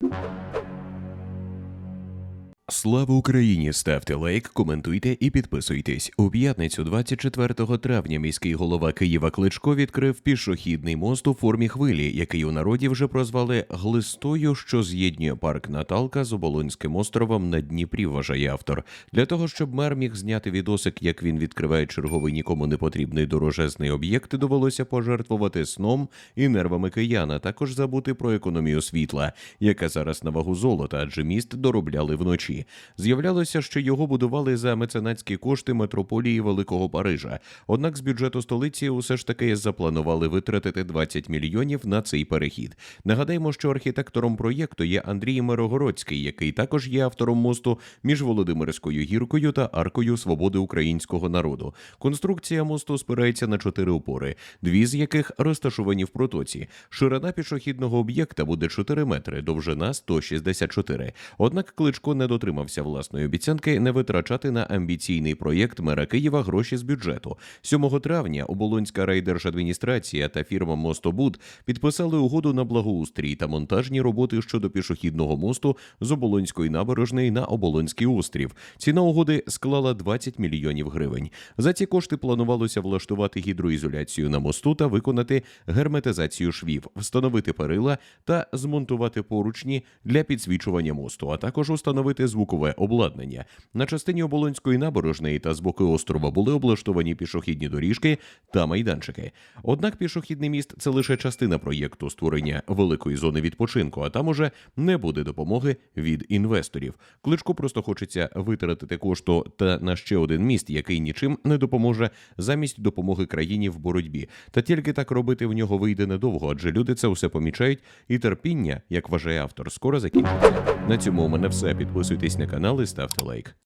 you Слава Україні! Ставте лайк, коментуйте і підписуйтесь. У п'ятницю, 24 травня, міський голова Києва Кличко відкрив пішохідний мост у формі хвилі, який у народі вже прозвали глистою, що з'єднує парк Наталка з Оболонським островом на Дніпрі. Вважає автор. Для того щоб мер міг зняти відосик, як він відкриває черговий нікому не потрібний дорожезний об'єкт, довелося пожертвувати сном і нервами кияна. Також забути про економію світла, яка зараз на вагу золота, адже міст доробляли вночі. З'являлося, що його будували за меценатські кошти метрополії Великого Парижа. Однак з бюджету столиці усе ж таки запланували витратити 20 мільйонів на цей перехід. Нагадаємо, що архітектором проєкту є Андрій Мирогородський, який також є автором мосту між Володимирською гіркою та аркою свободи українського народу. Конструкція мосту спирається на чотири опори, дві з яких розташовані в протоці. Ширина пішохідного об'єкта буде 4 метри, довжина 164. Однак Кличко не дотримався власної обіцянки не витрачати на амбіційний проєкт мера Києва гроші з бюджету. 7 травня Оболонська райдержадміністрація та фірма Мостобуд підписали угоду на благоустрій та монтажні роботи щодо пішохідного мосту з Оболонської набережної на Оболонський острів. Ціна угоди склала 20 мільйонів гривень. За ці кошти планувалося влаштувати гідроізоляцію на мосту та виконати герметизацію швів, встановити перила та змонтувати поручні для підсвічування мосту, а також установити звукове обладнання. На частині Оболонської набережної та з боку острова були облаштовані пішохідні доріжки та майданчики. Однак пішохідний міст це лише частина проєкту створення великої зони відпочинку, а там уже не буде допомоги від інвесторів. Кличко просто хочеться витратити кошту та на ще один міст, який нічим не допоможе замість допомоги країні в боротьбі. Та тільки так робити в нього вийде недовго, адже люди це все помічають, і терпіння, як вважає автор, скоро закінчиться. На цьому у мене все. Підписуйтесь на канал і ставте лайк.